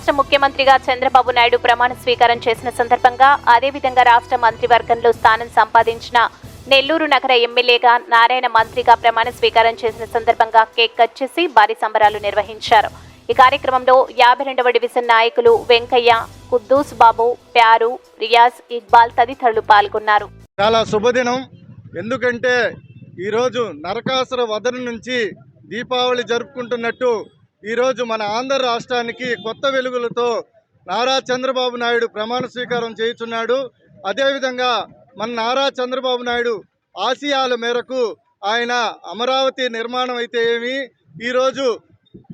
రాష్ట్ర ముఖ్యమంత్రిగా చంద్రబాబు నాయుడు ప్రమాణ స్వీకారం చేసిన సందర్భంగా అదేవిధంగా రాష్ట్ర మంత్రివర్గంలో స్థానం సంపాదించిన నెల్లూరు నగర ఎమ్మెల్యేగా నారాయణ మంత్రిగా ప్రమాణ స్వీకారం చేసిన సందర్భంగా కేక్ కట్ చేసి భారీ సంబరాలు నిర్వహించారు. ఈ కార్యక్రమంలో యాభై రెండవ డివిజన్ నాయకులు వెంకయ్య కుద్దూస్ బాబు ప్యారు రియాజ్ ఇక్బాల్ తదితరులు పాల్గొన్నారు. చాలా శుభదినం. ఎందుకంటే ఈరోజు నరకాసుర వదన నుంచి దీపావళి జరుపుకుంటున్నట్టు ఈరోజు మన ఆంధ్ర రాష్ట్రానికి కొత్త వెలుగులతో నారా చంద్రబాబు నాయుడు ప్రమాణ స్వీకారం చేయుచున్నాడు. అదేవిధంగా మన నారా చంద్రబాబు నాయుడు ఆశయాల మేరకు ఆయన అమరావతి నిర్మాణం అయితే ఏమి ఈరోజు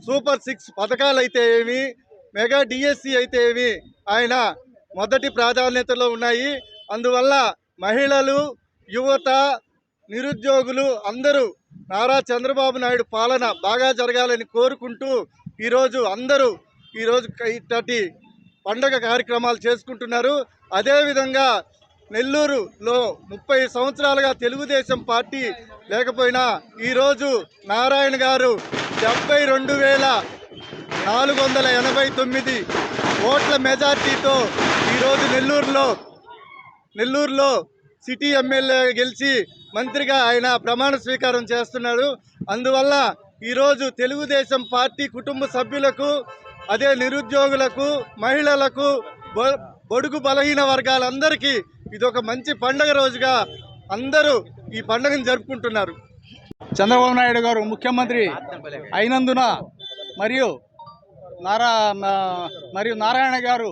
సూపర్ సిక్స్ పథకాలు అయితే ఏమి మెగా డిఎస్సి అయితే ఏమి ఆయన మొదటి ప్రాధాన్యతలో ఉన్నాయి. అందువల్ల మహిళలు యువత నిరుద్యోగులు అందరూ నారా చంద్రబాబు నాయుడు పాలన బాగా జరగాలని కోరుకుంటూ ఈరోజు అందరూ ఈరోజు ఇట్టటి పండగ కార్యక్రమాలు చేసుకుంటున్నారు. అదేవిధంగా నెల్లూరులో ముప్పై సంవత్సరాలుగా తెలుగుదేశం పార్టీ లేకపోయినా ఈరోజు నారాయణ గారు డెబ్బై రెండు వేల నాలుగు వందల ఎనభై తొమ్మిది ఓట్ల మెజార్టీతో ఈరోజు నెల్లూరులో నెల్లూరులో సిటీ ఎమ్మెల్యే గెలిచి మంత్రిగా ఆయన ప్రమాణ స్వీకారం చేస్తున్నాడు. అందువల్ల ఈరోజు తెలుగుదేశం పార్టీ కుటుంబ సభ్యులకు అదే నిరుద్యోగులకు మహిళలకు బొ- బడుగు బలహీన వర్గాలందరికీ ఇది ఒక మంచి పండగ రోజుగా అందరూ ఈ పండుగను జరుపుకుంటున్నారు. చంద్రబాబు నాయుడు గారు ముఖ్యమంత్రి అయినందున మరియు నారా మా- మరియు నారాయణ గారు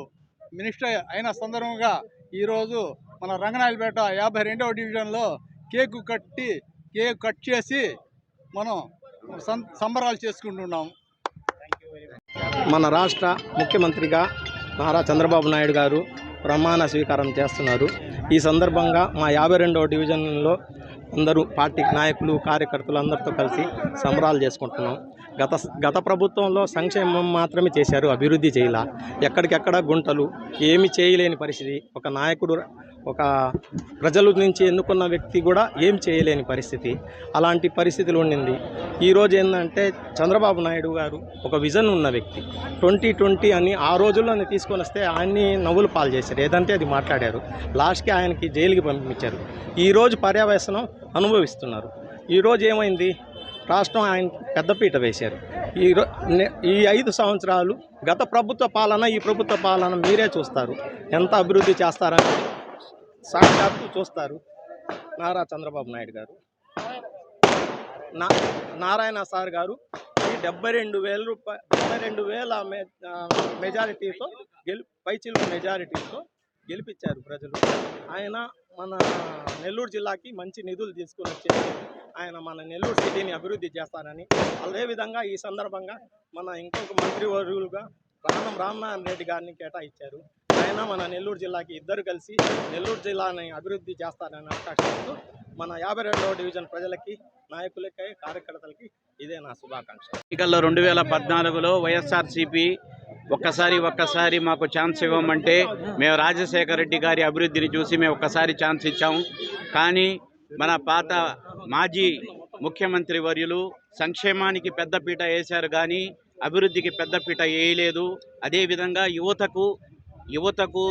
మినిస్టర్ అయిన సందర్భంగా ఈరోజు మన రంగనాయలపేట యాభై రెండవ డివిజన్లో కేకు కట్టి కేక్ కట్ చేసి మనం సం- సంబరాలు చేసుకుంటున్నాం. మన రాష్ట్ర ముఖ్యమంత్రిగా నారా చంద్రబాబు నాయుడు గారు ప్రమాణ స్వీకారం చేస్తున్నారు. ఈ సందర్భంగా మా యాభై రెండవ డివిజన్లో అందరూ పార్టీ నాయకులు కార్యకర్తలు అందరితో కలిసి సంబరాలు చేసుకుంటున్నాం. గత గత ప్రభుత్వంలో సంక్షేమం మాత్రమే చేశారు అభివృద్ధి చేయాల. ఎక్కడికెక్కడ గుంటలు ఏమి చేయలేని పరిస్థితి. ఒక నాయకుడు ఒక ప్రజల నుంచి ఎన్నుకున్న వ్యక్తి కూడా ఏం చేయలేని పరిస్థితి. అలాంటి పరిస్థితులు ఉండింది. ఈరోజు ఏంటంటే చంద్రబాబు నాయుడు గారు ఒక విజన్ ఉన్న వ్యక్తి. ట్వంటీ ట్వంటీ అని ఆ రోజుల్లోనే తీసుకొని వస్తే ఆయన్ని నవ్వులు పాలు చేశారు. ఏదంటే అది మాట్లాడారు. లాస్ట్కి ఆయనకి జైలుకి పంపించారు. ఈరోజు పర్యవేసనం అనుభవిస్తున్నారు. ఈరోజు ఏమైంది? రాష్ట్రం ఆయన పెద్దపీట వేశారు. ఈ ఈ ఐదు సంవత్సరాలు గత ప్రభుత్వ పాలన ఈ ప్రభుత్వ పాలన మీరే చూస్తారు. ఎంత అభివృద్ధి చేస్తారని సాక్షాత్తు చూస్తారు. నారా చంద్రబాబు నాయుడు గారు. నా నారాయణ సార్ గారు ఈ డెబ్బై రెండు వేల రూపాయ డెబ్బై రెండు వేల మెజారిటీతో గెలి పైచిలుకు మెజారిటీతో గెలిపించారు ప్రజలు. ఆయన మన నెల్లూరు జిల్లాకి మంచి నిధులు తీసుకుని వచ్చేసి ఆయన మన నెల్లూరు సిటీని అభివృద్ధి చేస్తారని అదేవిధంగా ఈ సందర్భంగా మన ఇంకొక మంత్రివర్యులుగా రామం రామనారాయణ రెడ్డి గారిని కేటాయించారు. ఆయన మన నెల్లూరు జిల్లాకి ఇద్దరు కలిసి నెల్లూరు జిల్లాని అభివృద్ధి చేస్తారని ఆకాంక్షిస్తూ మన యాభై రెండవ డివిజన్ ప్రజలకి నాయకులకి కార్యకర్తలకి ఇదే నా శుభాకాంక్ష ఎన్నికల్లో రెండు వేల పద్నాలుగులో వైఎస్ఆర్సీపీ ఒక్కసారి ఒక్కసారి మాకు ఛాన్స్ ఇవ్వమంటే మేము రాజశేఖర రెడ్డి గారి అభివృద్ధిని చూసి మేము ఒక్కసారి ఛాన్స్ ఇచ్చాము కానీ మన పాత మాజీ ముఖ్యమంత్రి వర్యులు సంక్షేమానికి పెద్దపీట వేశారు కానీ అభివృద్ధికి పెద్దపీట వేయలేదు. అదేవిధంగా యువతకు యువతకు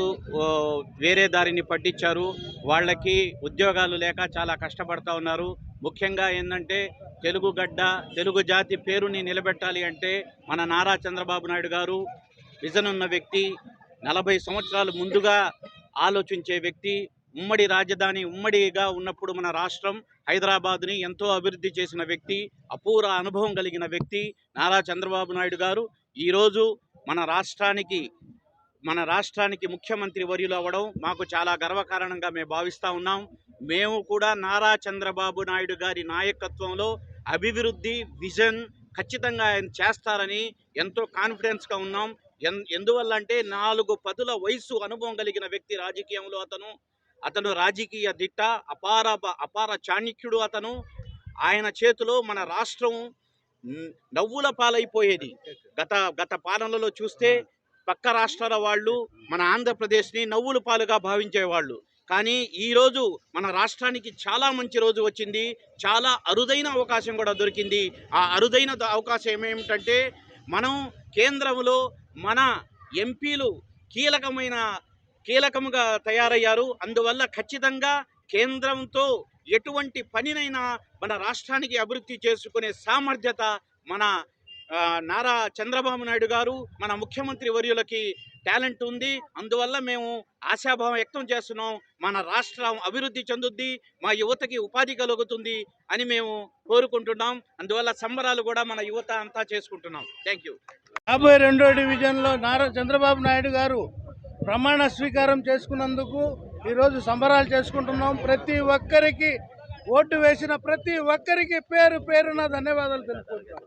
వేరే దారిని పట్టించారు. వాళ్ళకి ఉద్యోగాలు లేక చాలా కష్టపడతా ఉన్నారు. ముఖ్యంగా ఏంటంటే తెలుగు గడ్డ తెలుగు జాతి పేరుని నిలబెట్టాలి అంటే మన నారా చంద్రబాబు నాయుడు గారు విజన్ ఉన్న వ్యక్తి నలభై సంవత్సరాలు ముందుగా ఆలోచించే వ్యక్తి ఉమ్మడి రాజధాని ఉమ్మడిగా ఉన్నప్పుడు మన రాష్ట్రం హైదరాబాద్ని ఎంతో అభివృద్ధి చేసిన వ్యక్తి అపూర్వ అనుభవం కలిగిన వ్యక్తి నారా చంద్రబాబు నాయుడు గారు. ఈరోజు మన రాష్ట్రానికి మన రాష్ట్రానికి ముఖ్యమంత్రి వర్యులు అవ్వడం మాకు చాలా గర్వకారణంగా మేము భావిస్తూ ఉన్నాం. మేము కూడా నారా చంద్రబాబు నాయుడు గారి నాయకత్వంలో అభివృద్ధి విజన్ ఖచ్చితంగా ఆయన చేస్తారని ఎంతో కాన్ఫిడెన్స్గా ఉన్నాం. ఎన్ ఎందువల్ల అంటే నాలుగు పదుల వయసు అనుభవం కలిగిన వ్యక్తి రాజకీయంలో అతను. అతను రాజకీయ దిట్ట అపార అపార చాణిక్యుడు అతను. ఆయన చేతిలో మన రాష్ట్రం నవ్వుల పాలైపోయేది. గత గత పాలనలో చూస్తే పక్క రాష్ట్రాల వాళ్ళు మన ఆంధ్రప్రదేశ్ని నవ్వుల పాలుగా భావించేవాళ్ళు. కానీ ఈరోజు మన రాష్ట్రానికి చాలా మంచి రోజు వచ్చింది. చాలా అరుదైన అవకాశం కూడా దొరికింది. ఆ అరుదైన అవకాశం ఏమేమిటంటే మనం కేంద్రంలో మన ఎంపీలు కీలకమైన కీలకముగా తయారయ్యారు. అందువల్ల ఖచ్చితంగా కేంద్రంతో ఎటువంటి పనినైనా మన రాష్ట్రానికి అభివృద్ధి చేసుకునే సామర్థ్యత మన నారా చంద్రబాబు నాయుడు గారు మన ముఖ్యమంత్రి వర్యులకి టాలెంట్ ఉంది. అందువల్ల మేము ఆశాభావం వ్యక్తం చేస్తున్నాం. మన రాష్ట్రం అభివృద్ధి చెందుద్ది. మా యువతకి ఉపాధి కలుగుతుంది అని మేము కోరుకుంటున్నాం. అందువల్ల సంబరాలు కూడా మన యువత అంతా చేసుకుంటున్నాం. థ్యాంక్ యూ యాభై రెండో డివిజన్లో నారా చంద్రబాబు నాయుడు గారు ప్రమాణ స్వీకారం చేసుకున్నందుకు ఈరోజు సంబరాలు చేసుకుంటున్నాం. ప్రతి ఒక్కరికి ఓటు వేసిన ప్రతి ఒక్కరికి పేరు పేరున ధన్యవాదాలు తెలుపుకుంటాం